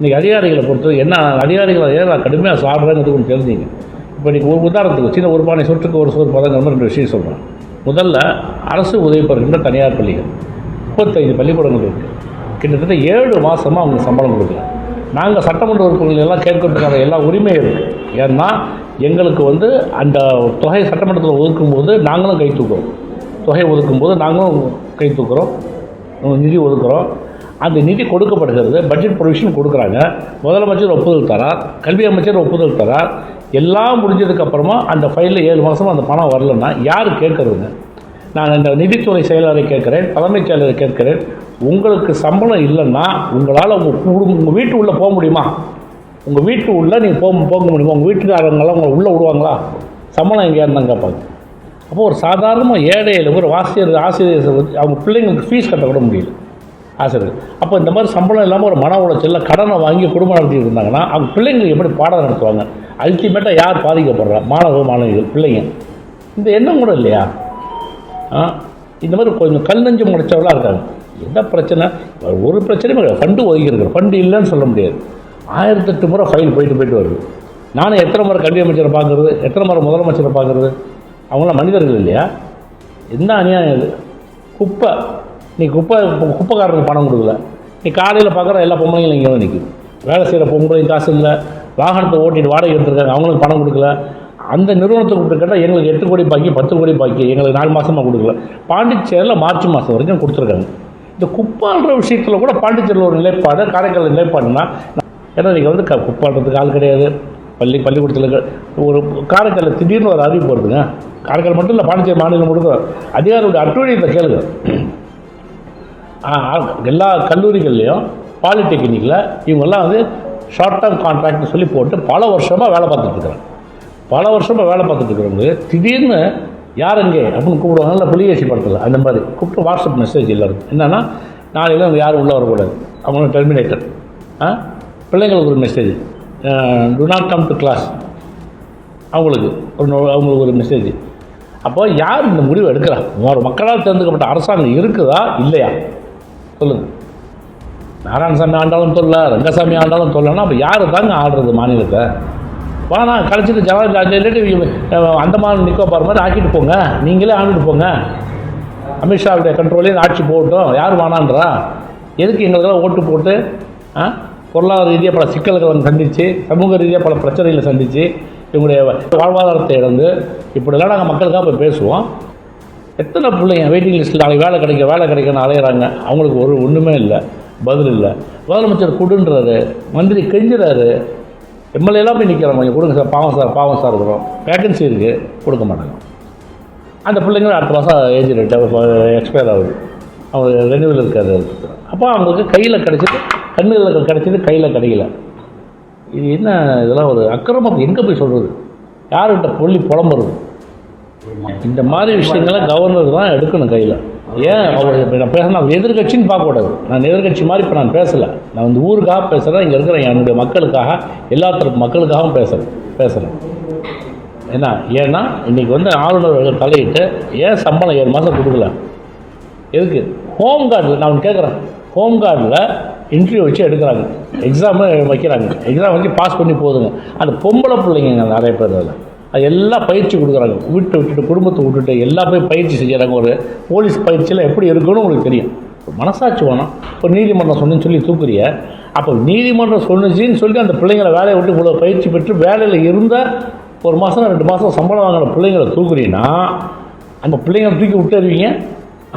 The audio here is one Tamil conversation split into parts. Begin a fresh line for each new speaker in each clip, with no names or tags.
இன்றைக்கி அதிகாரிகளை பொறுத்து என்ன அதிகாரிகளை ஏன் நான் கடுமையாக சாப்பிட்றேங்கிறது கொஞ்சம் தெரிஞ்சுங்க. இப்போ இன்றைக்கி ஒரு உதாரணத்துக்கு சின்ன ஒரு பானை சொட்டுக்கு ஒரு சோறு பதங்கிற ரெண்டு விஷயம் சொல்கிறேன் முதல்ல அரசு உதவி பெறுகின்ற தனியார் பள்ளிகள். முப்பத்தைந்து பள்ளிக்கூடங்கள் இருக்குது கிட்டத்தட்ட ஏழு மாதமாக அவங்க சம்பளம் கொடுக்கல. நாங்கள் சட்டமன்ற உறுப்பினர்கள் எல்லாம் கேட்கறதுக்கான எல்லா உரிமையும் இருக்குது ஏன்னா எங்களுக்கு வந்து அந்த தொகை சட்டமன்றத்தில் ஒதுக்கும்போது நாங்களும் கை தூக்குறோம். தொகை ஒதுக்கும்போது நாங்களும் கை தூக்குறோம். நிதி ஒதுக்குறோம். அந்த நிதி கொடுக்கப்படுகிறது பட்ஜெட் ப்ரொவிஷன் கொடுக்குறாங்க. முதலமைச்சர் ஒப்புதல் தரார் கல்வி அமைச்சர் ஒப்புதல் தரார். எல்லாம் முடிஞ்சதுக்கப்புறமா அந்த ஃபைலில் ஏழு மாதம் அந்த பணம் வரலன்னா யார் கேட்குறதுங்க? நான் இந்த நிதித்துறை செயலாளரை கேட்குறேன் தலைமைச் செயலரை கேட்குறேன். உங்களுக்கு சம்பளம் இல்லைன்னா உங்களால் உங்கள் குடும்பம் உங்கள் வீட்டு உள்ளே போக முடியுமா? உங்கள் வீட்டு உள்ளே நீங்கள் போக போக முடியுமா? உங்கள் வீட்டுக்காரங்களாம் உங்களை உள்ளே விடுவாங்களா? சம்பளம் எங்கேயா இருந்தாங்க கேட்பாங்க அப்போ ஒரு சாதாரணமாக ஏழையில் ஒரு ஆசிரியர் ஆசிரியர் அவங்க பிள்ளைங்களுக்கு ஃபீஸ் கட்ட கூட முடியல. ஆசிரியர் அப்போ இந்த மாதிரி சம்பளம் இல்லாமல் ஒரு மன உளைச்சலில் கடனை வாங்கி குடும்பம் நடத்திட்டு இருந்தாங்கன்னா அவங்க பிள்ளைங்களுக்கு எப்படி பாடம் நடத்துவாங்க? அல்டிமேட்டாக யார் பாதிக்கப்படுறா? மாணவ மாணவிகள் பிள்ளைங்க. இந்த எண்ணம் கூட இல்லையா? ஆ? இந்த மாதிரி கொஞ்சம் கல் நெஞ்சு முடிச்சவர்களாக இருக்காங்க. என்ன பிரச்சனை? ஒரு பிரச்சனையும் கிடையாது. ஃபண்டு ஒதுக்கிருக்கு ஃபண்டு இல்லைன்னு சொல்ல முடியாது. ஆயிரத்தெட்டு முறை ஃபைல் போயிட்டு போயிட்டு வருது. நானும் எத்தனை முறை கல்வி அமைச்சரை பார்க்குறது? எத்தனை முறை முதலமைச்சரை பார்க்குறது? அவங்களாம் மனிதர்கள் இல்லையா? என்ன அநியாயம் இது? குப்பை. நீ குப்பை குப்பைக்காரனுக்கு பணம் கொடுக்கல. நீ காலையில் பார்க்குற எல்லா பொம்பளைங்களும் இங்கே வந்து நிற்குது வேலை செய்கிற பொம்பளையும் காசு இல்லை. வாகனத்தை ஓட்டிட்டு வாடகை எடுத்துருக்காங்க. அவங்களுக்கு பணம் கொடுக்கல. அந்த நிறுவனத்தை கூப்பிட்டு கேட்டால் எங்களுக்கு எட்டு கோடி பாக்கி பத்து கோடி பாக்கி. எங்களுக்கு நாலு மாதமாக கொடுக்கல. பாண்டிச்சேரியில் மார்ச் மாதம் வரைக்கும் கொடுத்துருக்காங்க. இந்த குப்பான்ற விஷயத்தில் கூட பாண்டிச்சேரியில் ஒரு நிலைப்பாடு காரைக்கால் நிலைப்பாடுனா ஏன்னா நீங்கள் வந்து க குப்பாடுறதுக்கு ஆள் கிடையாது. பள்ளி பள்ளிக்கூடத்தில் ஒரு காரைக்காலில் திடீர்னு ஒரு அறிவிப்பு வருதுங்க. காரைக்கால் மட்டும் இல்லை பாண்டிச்சேரி மாநிலம் முழுக்க. அதிகாரியோட அட்டுவழியத்தை கேளுங்க. எல்லா கல்லூரிகள்லேயும் பாலிடெக்னிக்கில் இவங்கெல்லாம் வந்து ஷார்ட் டேர்ம் கான்ட்ராக்ட்னு சொல்லி போட்டு பல வருஷமாக வேலை பார்த்துட்ருக்குறாங்க பல வருஷமாக வேலை பார்த்துட்டு இருக்கிறவங்க திடீர்னு யார் எங்கே அப்படின்னு கூப்பிடுவாங்கல்ல புலிகேசி படத்தில் அந்த மாதிரி கூப்பிட்டு வாட்ஸ்அப் மெசேஜ் எல்லாரும் என்னென்னா நாளையில அவங்க யாரும் உள்ளே வரக்கூடாது. அவங்க டெர்மினேட்டர் ஆ? பிள்ளைங்களுக்கு ஒரு message do not come to class அவங்களுக்கு ஒரு அவங்களுக்கு ஒரு மெசேஜ் அப்போ யார் இந்த முடிவு எடுக்கிறா? ஒரு மக்களால் தேர்ந்தெடுக்கப்பட்ட அரசாங்கம் இருக்குதா? இல்லையா? சொல்லுங்கள் நாராயணசாமி ஆண்டாலும் சொல்ல ரங்கசாமி ஆண்டாலும் தொல்லன்னா அப்போ யார் தாங்க ஆடுறது மாநிலத்தை? வானா கழிச்சிட்டு ஜவஹர்லால் இல்லாட்டி அந்தமான் நிக்கோபார் மாதிரி ஆக்கிட்டு போங்க. நீங்களே ஆண்டுட்டு போங்க. அமித்ஷாவுடைய கண்ட்ரோலே ஆட்சி போகட்டும். யார் வானான்றா? எதுக்கு எங்களுக்கெல்லாம் ஓட்டு போட்டு ஆ பொருளாதார ரீதியாக பல சிக்கல்களை சந்தித்து சமூக ரீதியாக பல பிரச்சனைகளை சந்தித்து இவங்களுடைய வாழ்வாதாரத்தை இழந்து இப்படிலாம் நாங்கள் மக்களுக்காக போய் பேசுவோம். எத்தனை பிள்ளைங்க வெயிட்டிங் லிஸ்ட்டில் நாளைக்கு வேலை கிடைக்க வேலை கிடைக்கன்னு அலையிறாங்க? அவங்களுக்கு ஒரு ஒன்றுமே இல்லை. பதில் இல்லை. முதலமைச்சர் கொடுன்றாரு. மந்திரி கெஞ்சுறாரு. எம்எல்ஏலாம் போய் நிற்கிறாங்க கொஞ்சம் கொடுங்க சார். பாவம் சார் பாவம் சார் இருக்கிறோம். வேகன்சி இருக்குது கொடுக்க மாட்டாங்க. அந்த பிள்ளைங்க அடுத்த மாதம் ஏஜ் ரேட்டு எக்ஸ்பயர் ஆகுது. அவங்க ரெனியூவல் இருக்காது அப்போ அவங்களுக்கு கையில் கிடச்சிது கண்ணுகளில் கிடச்சிது கையில் கிடைக்கல. இது என்ன இதெல்லாம் ஒரு அக்கிரமம். எங்கே போய் சொல்கிறது யார்கிட்ட பொல்லி புலம்புறது? இந்த மாதிரி விஷயங்களை கவர்னர் தான் எடுக்கணும் கையில். ஏன் அவர் இப்போ நான் பேசுகிறேன் நான் எதிர்கட்சின்னு பார்க்கக்கூடாது நான் எதிர்கட்சி மாதிரி இப்போ நான் பேசலை. நான் வந்து ஊருக்காக பேசுகிறேன் இங்கே இருக்கிற என்னுடைய மக்களுக்காக எல்லா தரப்பு மக்களுக்காகவும் பேசுகிறேன் பேசுகிறேன் என்ன ஏன்னா இன்றைக்கி வந்து ஆளுநர் தலையிட்டு ஏன் சம்பளம் ஏழு மாதம் கொடுக்கல? எதுக்கு? ஹோம் கார்டில் நான் கேட்குறேன் ஹோம் கார்டில் இன்டர்வியூ வச்சு எடுக்கிறாங்க. எக்ஸாமு வைக்கிறாங்க. எக்ஸாம் வச்சு பாஸ் பண்ணி போதுங்க. அந்த பொம்பளை பிள்ளைங்க நிறைய பேர் அதில். அது எல்லாம் பயிற்சி கொடுக்குறாங்க. வீட்டை விட்டுட்டு குடும்பத்தை விட்டுட்டு எல்லா போய் பயிற்சி செய்கிறாங்க ஒரு போலீஸ் பயிற்சியில் எப்படி இருக்குன்னு உங்களுக்கு தெரியும். மனசாட்சி வேணும். இப்போ நீதிமன்றம் சொன்னு சொல்லி தூக்குறிய. அப்போ நீதிமன்றம் சொன்னுச்சின்னு சொல்லி அந்த பிள்ளைங்களை வேலையை விட்டு இவ்வளோ பயிற்சி பெற்று வேலையில் இருந்த ஒரு மாதம் ரெண்டு மாதம் சம்பளம் வாங்கின பிள்ளைங்களை தூக்குறீங்கன்னா அந்த பிள்ளைங்களை தூக்கி விட்டுருவீங்க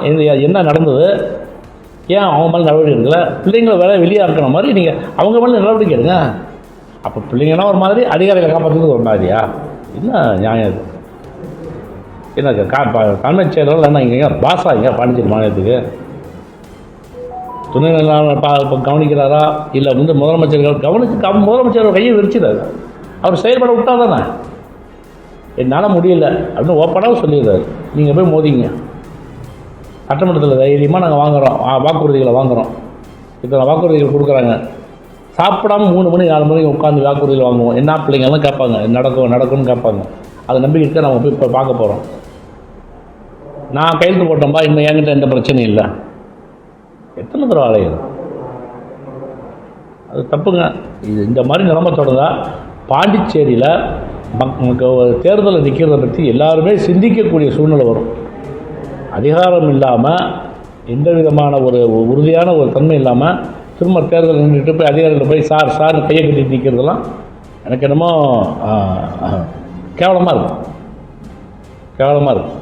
இது என்ன நடந்தது? ஏன் அவங்க மேலே நடவடிக்கை எடுக்கல? பிள்ளைங்களை வேலை வெளியே இருக்கிற மாதிரி நீங்கள் அவங்க மேலே நடவடிக்கை எடுங்க. அப்போ பிள்ளைங்கன்னா ஒரு மாதிரி அதிகாரிகளை காப்பாற்றுறது ஒரு மாதிரியா? என்ன நியாயம் இது? என்ன கா பா- தலைமைச் செயலர் என்ன இங்கே பாசா இங்கே பாண்டிச்சேரி மாநிலத்துக்கு? துணைநிலை பா இப்போ கவனிக்கிறாரா? இல்லை வந்து முதலமைச்சர்கள் கவனிச்சு கவ முதலமைச்சர் கையை விரிச்சிடாரு அவர் செயல்பட விட்டா தானே? என்னால் முடியல அப்படின்னு ஓப்பனாக சொல்லிடுறாரு. நீங்கள் போய் மோதிங்க. சட்டமன்றத்தில் தைரியமாக நாங்கள் வாங்குகிறோம் வாக்குறுதிகளை வாங்குகிறோம் இத்தனை வாக்குறுதிகள் கொடுக்குறாங்க. சாப்பிடாம மூணு மணி நாலு மணிக்கு உட்காந்து வாக்குறுதிகள் வாங்குவோம். என்ன பிள்ளைங்கெல்லாம் கேட்பாங்க நடக்கும் நடக்கும்னு கேட்பாங்க. அதை நம்பிக்கிட்டு நம்ம போய் இப்போ பார்க்க போகிறோம் நான் கையெழுத்து போட்டோம்பா இன்னும் என்கிட்ட எந்த பிரச்சனையும் இல்லை. எத்தனை தடவை அலையுது? அது தப்புங்க. இது இந்த மாதிரி நிலைமை தொடர்ந்தா பாண்டிச்சேரியில் மக் மக்க- தேர்தலில் நிற்கிறத பற்றி எல்லாருமே சிந்திக்கக்கூடிய சூழ்நிலை வரும். அதிகாரம் இல்லாமல் எந்த விதமான ஒரு உறுதியான ஒரு தன்மை இல்லாமல் திரும்ப தேர்தல் நின்றுட்டு போய் அதிகாரிகள் போய் சார் சார் கையை கட்டிட்டு நிற்கிறதெல்லாம் எனக்கு என்னமோ கேவலமாக இருக்கும். கேவலமாக இருக்கும்.